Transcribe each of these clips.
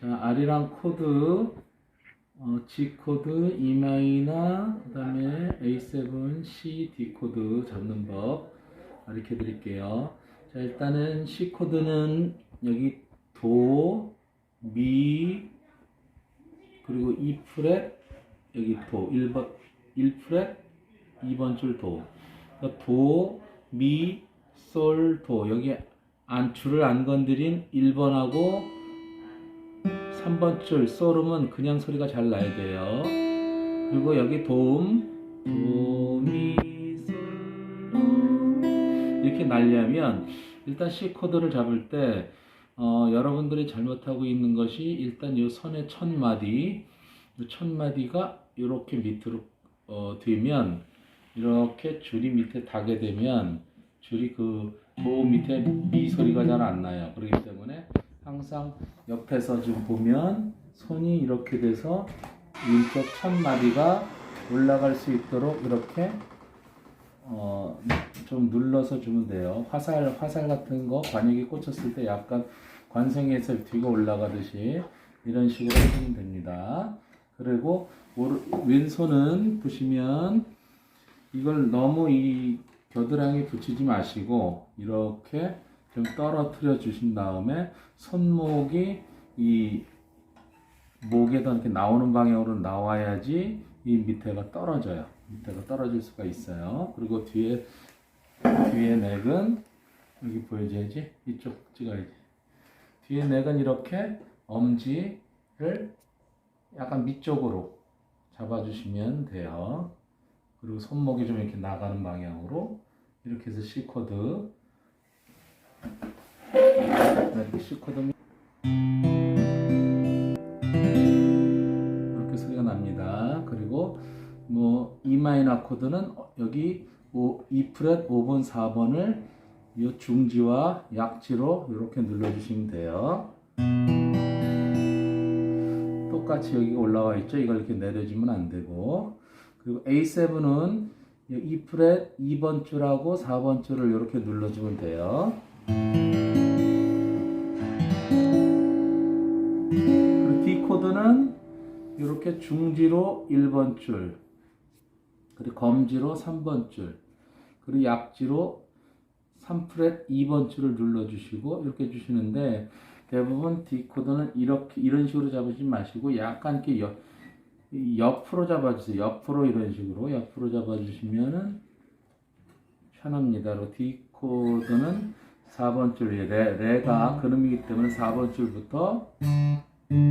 자, R이랑 코드, 어, G 코드, E 마이너, 그 다음에 A7, C, D 코드 잡는 법 가르쳐 드릴게요. 자, 일단은 C 코드는 여기 도, 미, 그리고 E 프렛, 여기 도, 1번, 1프렛, 2번 줄 도. 그러니까 도, 미, 솔, 도. 여기 안, 줄을 안 건드린 1번하고 3번 줄 솔음은 그냥 소리가 잘 나야 돼요. 그리고 여기 도움, 도미, 솔, 도. 이렇게 날려면 일단 C 코드를 잡을 때 어, 여러분들이 잘못하고 있는 것이 일단 이 선의 첫 마디, 이첫 마디가 이렇게 밑으로 어, 되면 이렇게 줄이 밑에 닿게 되면 줄이 그 도 밑에 미 소리가 잘 안 나요. 그렇기 때문에 항상 옆에서 지금 보면 손이 이렇게 돼서 왼쪽 첫 마디가 올라갈 수 있도록 이렇게 어, 좀 눌러서 주면 돼요. 화살, 화살 같은 거 관역이 꽂혔을 때 약간 관성에서 뒤가 올라가듯이 이런 식으로 하시면 됩니다. 그리고 오른, 왼손은 보시면 이걸 너무 이 겨드랑이 붙이지 마시고 이렇게 좀 떨어뜨려 주신 다음에 손목이 이 목에다 이렇게 나오는 방향으로 나와야지 이 밑에가 떨어져요. 밑에가 떨어질 수가 있어요. 그리고 뒤에 뒤에 넥은 여기 보여줘야지 이쪽 찍어야지. 뒤에 넥은 이렇게 엄지를 약간 밑쪽으로 잡아주시면 돼요. 그리고 손목이 좀 이렇게 나가는 방향으로 이렇게 해서 C 코드 C 코드 이렇게 소리가 납니다. 그리고 뭐 E 마이너 코드는 여기 5, E 프렛 5번 4번을 이 중지와 약지로 이렇게 눌러주시면 돼요. 똑같이 여기가 올라와 있죠. 이걸 이렇게 내려주면 안 되고 그리고 A7은 이 프렛 2번 줄하고 4번 줄을 이렇게 눌러주면 돼요. 그리고 D 코드는 이렇게 중지로 1번 줄, 그리고 검지로 3번 줄, 그리고 약지로 3프렛 2번 줄을 눌러주시고 이렇게 주시는데 대부분 D 코드는 이렇게 이런 식으로 잡으지 마시고 약간 이렇게 옆, 옆으로 잡아주세요. 옆으로 이런 식으로 옆으로 잡아주시면은 편합니다. D 코드는 4번 줄이에요. 레, 레가 그음이기 때문에 4번 줄부터 이렇게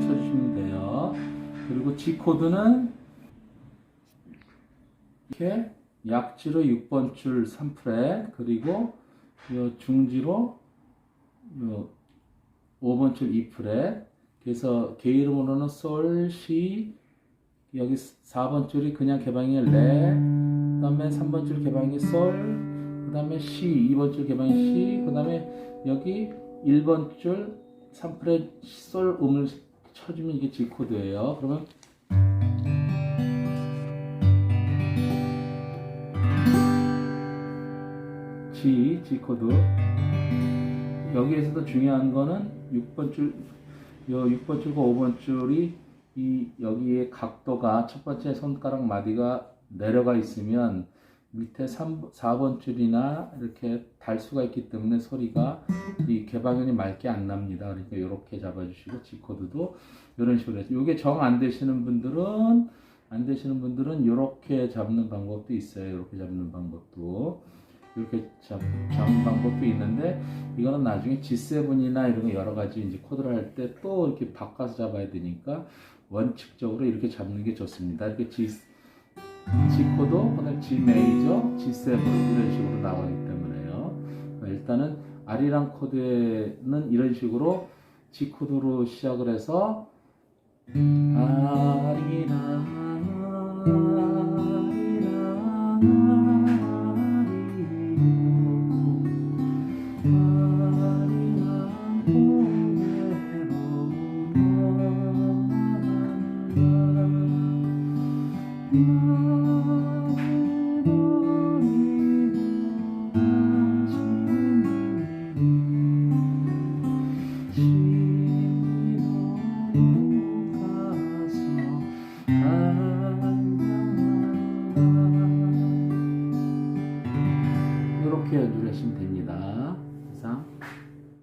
쳐주시면 돼요. 그리고 G 코드는 이렇게 약지로 6번 줄 3프렛 그리고 요 중지로 요 5번 줄 2프렛 그래서 개 이름으로는 솔, 시 여기 4번 줄이 그냥 개방이 레그 다음에 3번 줄 개방이 솔 그 다음에 시 2번 줄 개방이 시 그다음에 여기 1번 줄 3프렛 솔 음을 쳐주면 이게 G 코드예요. 그러면 G, G 코드. 여기에서도 중요한 거는 6번 줄, 요 6번 줄과 5번 줄이 이 여기에 각도가 첫 번째 손가락 마디가 내려가 있으면 밑에 3, 4번 줄이나 이렇게 달 수가 있기 때문에 소리가 이 개방현이 맑게 안 납니다. 그러니까 이렇게 잡아주시고 G 코드도 이런 식으로 해서 이게 정 안 되시는 분들은 안 되시는 분들은 이렇게 잡는 방법도 있어요. 이렇게 잡는 방법도 이렇게 잡, 잡는 방법도 있는데 이거는 나중에 G7이나 이런 거 여러 가지 이제 코드를 할 때 또 이렇게 바꿔서 잡아야 되니까 원칙적으로 이렇게 잡는 게 좋습니다. 이렇게 G G 코드, 그다음 G 메이저, G7 이런 식으로 나가기 때문에요. 그러니까 일단은 R이랑 코드에는 이런 식으로 G 코드로 시작을 해서 R 이렇게 하시면 됩니다.